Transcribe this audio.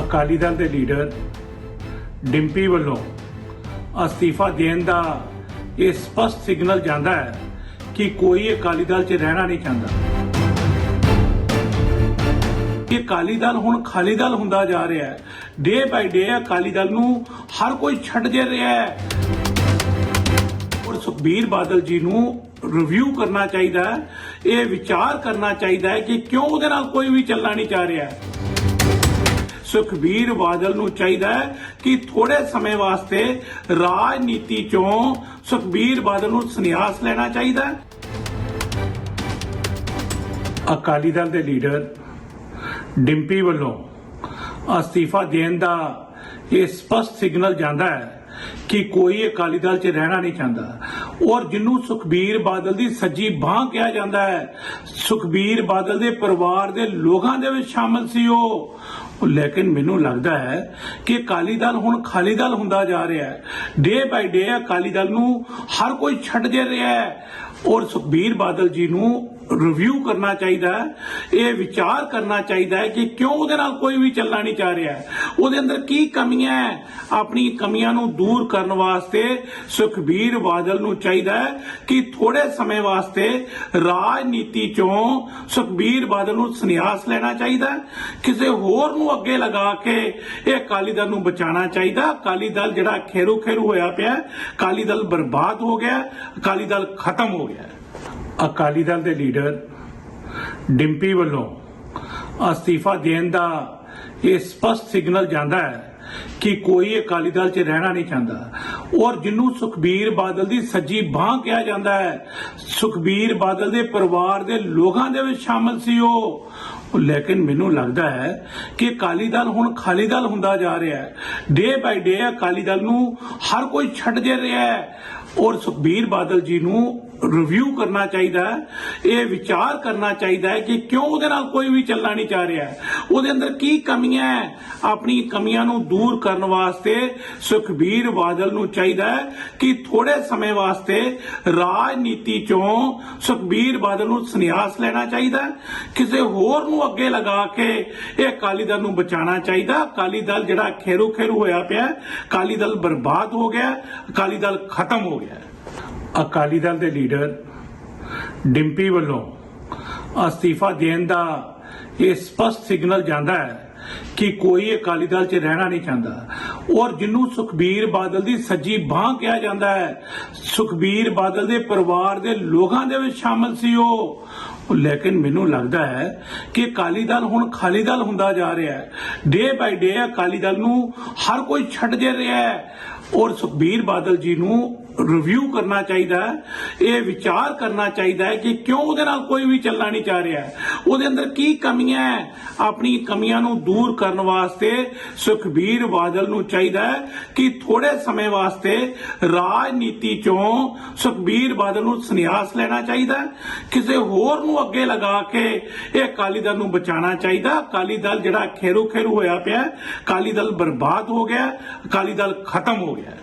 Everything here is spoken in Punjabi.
ਅਕਾਲੀ ਦਲ ਦੇ ਲੀਡਰ ਡਿੰਪੀ ਵੱਲੋਂ ਅਸਤੀਫਾ ਦੇਣ ਦਾ ਇਹ ਸਪਸ਼ਟ ਸਿਗਨਲ ਜਾਂਦਾ ਹੈ ਕਿ ਕੋਈ ਅਕਾਲੀ ਦਲ 'ਚ ਰਹਿਣਾ ਨਹੀਂ ਚਾਹੁੰਦਾ। ਕਿ ਅਕਾਲੀ ਦਲ ਹੁਣ ਖਾਲੀ ਦਲ ਹੁੰਦਾ ਜਾ ਰਿਹਾ ਹੈ। ਡੇ ਬਾਈ ਡੇ ਅਕਾਲੀ ਦਲ ਨੂੰ ਹਰ ਕੋਈ ਛੱਡ ਦੇ ਰਿਹਾ ਹੈ। ਔਰ ਸੁਖਬੀਰ ਬਾਦਲ ਜੀ ਨੂੰ ਰਿਵਿਊ ਕਰਨਾ ਚਾਹੀਦਾ ਹੈ। ਇਹ ਵਿਚਾਰ ਕਰਨਾ ਚਾਹੀਦਾ ਹੈ ਕਿ ਕਿਉਂ ਉਹਦੇ ਨਾਲ ਕੋਈ ਵੀ ਚੱਲਣਾ ਨਹੀਂ ਚਾਹ ਰਿਹਾ ਸੁਖਬੀਰ ਬਾਦਲ ਨੂੰ ਚਾਹੀਦਾ ਹੈ ਕਿ ਥੋੜੇ ਸਮੇਂ ਵਾਸਤੇ ਰਾਜਨੀਤੀ ਚੋਂ ਸੁਖਬੀਰ ਬਾਦਲ ਨੂੰ ਸੰਨਿਆਸ ਲੈਣਾ ਚਾਹੀਦਾ ਹੈ। ਅਕਾਲੀ ਦਲ ਦੇ ਲੀਡਰ ਡਿੰਪੀ ਵੱਲੋਂ ਅਸਤੀਫਾ ਦੇਣ ਦਾ ਇਹ ਸਪਸ਼ਟ ਸਿਗਨਲ ਜਾਂਦਾ ਹੈ ਕਿ ਕੋਈ ਅਕਾਲੀ ਦਲ 'ਚ ਰਹਿਣਾ ਨਹੀਂ ਚਾਹੁੰਦਾ। ਔਰ ਜਿਹਨੂੰ ਸੁਖਬੀਰ ਬਾਦਲ ਦੀ ਸੱਜੀ ਬਾਹ ਕਿਹਾ ਜਾਂਦਾ ਹੈ, ਸੁਖਬੀਰ ਬਾਦਲ ਦੇ ਪਰਿਵਾਰ ਦੇ ਲੋਕਾਂ ਦੇ ਵਿੱਚ ਸ਼ਾਮਲ ਸੀ ਉਹ। ਲੇਕਿਨ ਮੈਨੂੰ ਲੱਗਦਾ ਹੈ ਕਿ ਅਕਾਲੀ ਦਲ ਹੁਣ ਖਾਲੀ ਦਲ ਹੁੰਦਾ ਜਾ ਰਿਹਾ ਹੈ। ਡੇ ਬਾਈ ਡੇ ਅਕਾਲੀ ਦਲ ਨੂੰ ਹਰ ਕੋਈ ਛੱਡ ਦੇ ਰਿਹਾ ਹੈ। ਔਰ ਸੁਖਬੀਰ ਬਾਦਲ ਜੀ ਨੂੰ ਰਿਵਿਊ ਕਰਨਾ ਚਾਹੀਦਾ ਇਹ ਵਿਚਾਰ ਕਰਨਾ ਚਾਹੀਦਾ ਹੈ ਕਿ ਕਿਉਂ ਉਹਦੇ ਨਾਲ ਕੋਈ ਵੀ ਚੱਲਣਾ ਨਹੀਂ ਚਾਹ ਰਿਹਾ। ਉਹਦੇ ਅੰਦਰ ਕੀ ਕਮੀਆਂ ਹੈ? ਆਪਣੀ ਕਮੀਆਂ ਨੂੰ ਦੂਰ ਕਰਨ ਵਾਸਤੇ ਸੁਖਬੀਰ ਬਾਦਲ ਨੂੰ ਚਾਹੀਦਾ ਹੈ ਕਿ ਥੋੜੇ ਸਮੇਂ ਵਾਸਤੇ ਰਾਜਨੀਤੀ ਚੋਂ ਸੁਖਬੀਰ ਬਾਦਲ ਨੂੰ ਸੰਨਿਆਸ ਲੈਣਾ ਚਾਹੀਦਾ ਕਿਸੇ ਹੋਰ ਨੂੰ ਅੱਗੇ ਲਗਾ ਕੇ ਇਹ ਅਕਾਲੀ ਦਲ ਨੂੰ ਬਚਾਉਣਾ ਚਾਹੀਦਾ ਅਕਾਲੀ ਦਲ ਜਿਹੜਾ ਖੇਰੂ ਖੇਰੂ ਹੋਇਆ ਪਿਆ ਅਕਾਲੀ ਦਲ ਬਰਬਾਦ ਹੋ ਗਿਆ ਅਕਾਲੀ ਦਲ ਖਤਮ ਹੋ ਗਿਆ ਅਕਾਲੀ ਦਲ ਦੇ ਲੀਡਰ ਡਿੰਪੀ ਵੱਲੋਂ ਅਸਤੀਫਾ ਦੇਣ ਦਾ ਇਹ ਸਪਸ਼ਟ ਸਿਗਨਲ ਜਾਂਦਾ ਹੈ ਕਿ ਕੋਈ ਅਕਾਲੀ ਦਲ 'ਚ ਰਹਿਣਾ ਨਹੀਂ ਚਾਹੁੰਦਾ। ਔਰ ਜਿਹਨੂੰ ਸੁਖਬੀਰ ਬਾਦਲ ਦੀ ਸੱਜੀ ਬਾਹ ਕਿਹਾ ਜਾਂਦਾ ਹੈ, ਸੁਖਬੀਰ ਬਾਦਲ ਦੇ ਪਰਿਵਾਰ ਦੇ ਲੋਕਾਂ ਦੇ ਵਿੱਚ ਸ਼ਾਮਲ ਸੀ ਉਹ। ਉਹ ਲੇਕਿਨ ਮੈਨੂੰ ਲੱਗਦਾ ਹੈ ਕਿ ਅਕਾਲੀ ਦਲ ਹੁਣ ਖਾਲੀ ਦਲ ਹੁੰਦਾ ਜਾ ਰਿਹਾ ਹੈ। ਡੇ ਬਾਈ ਡੇ ਅਕਾਲੀ ਦਲ ਨੂੰ ਹਰ ਕੋਈ ਛੱਡ ਦੇ ਰਿਹਾ ਹੈ। ਔਰ ਸੁਖਬੀਰ ਬਾਦਲ ਜੀ ਨੂੰ ਰਿਵਿਊ ਕਰਨਾ ਚਾਹੀਦਾ ਇਹ ਵਿਚਾਰ ਕਰਨਾ ਚਾਹੀਦਾ ਹੈ ਕਿ ਕਿਉਂ ਉਹਦੇ ਨਾਲ ਕੋਈ ਵੀ ਚੱਲਣਾ ਨਹੀਂ ਚਾਹ ਰਿਹਾ। ਉਹਦੇ ਅੰਦਰ ਕੀ ਕਮੀਆਂ ਹੈ? ਆਪਣੀ ਕਮੀਆਂ ਨੂੰ ਦੂਰ ਕਰਨ ਵਾਸਤੇ ਸੁਖਬੀਰ ਬਾਦਲ ਨੂੰ ਚਾਹੀਦਾ ਹੈ ਕਿ ਥੋੜੇ ਸਮੇਂ ਵਾਸਤੇ ਰਾਜਨੀਤੀ ਚੋਂ ਸੁਖਬੀਰ ਬਾਦਲ ਨੂੰ ਸੰਨਿਆਸ ਲੈਣਾ ਚਾਹੀਦਾ ਕਿਸੇ ਹੋਰ ਨੂੰ ਅੱਗੇ ਲਗਾ ਕੇ ਇਹ ਅਕਾਲੀ ਦਲ ਨੂੰ ਬਚਾਉਣਾ ਚਾਹੀਦਾ ਅਕਾਲੀ ਦਲ ਜਿਹੜਾ ਖੇਰੂ ਖੇਰੂ ਹੋਇਆ ਪਿਆ ਅਕਾਲੀ ਦਲ ਬਰਬਾਦ ਹੋ ਗਿਆ ਅਕਾਲੀ ਦਲ ਖਤਮ ਹੋ ਗਿਆ ਹੈ। ਅਕਾਲੀ ਦਲ ਦੇ ਲੀਡਰ ਡਿੰਪੀ ਵੱਲੋਂ ਅਸਤੀਫਾ ਦੇਣ ਦਾ ਇਹ ਸਪਸ਼ਟ ਸਿਗਨਲ ਜਾਂਦਾ ਹੈ ਕਿ ਕੋਈ ਅਕਾਲੀ ਦਲ 'ਚ ਰਹਿਣਾ ਨਹੀਂ ਚਾਹੁੰਦਾ। ਔਰ ਜਿਹਨੂੰ ਸੁਖਬੀਰ ਬਾਦਲ ਦੀ ਸੱਜੀ ਬਾਹ ਕਿਹਾ ਜਾਂਦਾ ਹੈ, ਸੁਖਬੀਰ ਬਾਦਲ ਦੇ ਪਰਿਵਾਰ ਦੇ ਲੋਕਾਂ ਦੇ ਵਿੱਚ ਸ਼ਾਮਲ ਸੀ ਉਹ। ਉਹ ਲੇਕਿਨ ਮੈਨੂੰ ਲੱਗਦਾ ਹੈ ਕਿ ਅਕਾਲੀ ਦਲ ਹੁਣ ਖਾਲੀ ਦਲ ਹੁੰਦਾ ਜਾ ਰਿਹਾ ਹੈ। ਡੇ ਬਾਈ ਡੇ ਅਕਾਲੀ ਦਲ ਨੂੰ ਹਰ ਕੋਈ ਛੱਡ ਦੇ ਰਿਹਾ ਹੈ। ਔਰ ਸੁਖਬੀਰ ਬਾਦਲ ਜੀ ਨੂੰ ਰਿਵਿਊ ਕਰਨਾ ਚਾਹੀਦਾ ਹੈ, ਇਹ ਵਿਚਾਰ ਕਰਨਾ ਚਾਹੀਦਾ ਹੈ ਕਿ ਕਿਉਂ ਉਹਦੇ ਨਾਲ ਕੋਈ ਵੀ ਚੱਲਣਾ ਨਹੀਂ ਚਾਹ ਰਿਹਾ। ਉਹਦੇ ਅੰਦਰ ਕੀ ਕਮੀਆਂ ਹੈ, ਆਪਣੀ ਕਮੀਆਂ ਨੂੰ ਦੂਰ ਕਰਨ ਵਾਸਤੇ ਸੁਖਬੀਰ ਬਾਦਲ ਨੂੰ ਚਾਹੀਦਾ ਹੈ ਕਿ ਥੋੜੇ ਸਮੇਂ ਵਾਸਤੇ ਰਾਜਨੀਤੀ ਚੋਂ ਸੁਖਬੀਰ ਬਾਦਲ ਨੂੰ ਸੰਨਿਆਸ ਲੈਣਾ ਚਾਹੀਦਾ ਹੈ। ਕਿਸੇ ਹੋਰ ਨੂੰ ਅੱਗੇ ਲਗਾ ਕੇ ਇਹ ਅਕਾਲੀ ਦਲ ਨੂੰ ਬਚਾਉਣਾ ਚਾਹੀਦਾ ਅਕਾਲੀ ਦਲ ਜਿਹੜਾ ਖੇਰੂ ਖੇਰੂ ਹੋਇਆ ਪਿਆ ਅਕਾਲੀ ਦਲ ਬਰਬਾਦ ਹੋ ਗਿਆ ਅਕਾਲੀ ਦਲ ਖਤਮ ਹੋ ਗਿਆ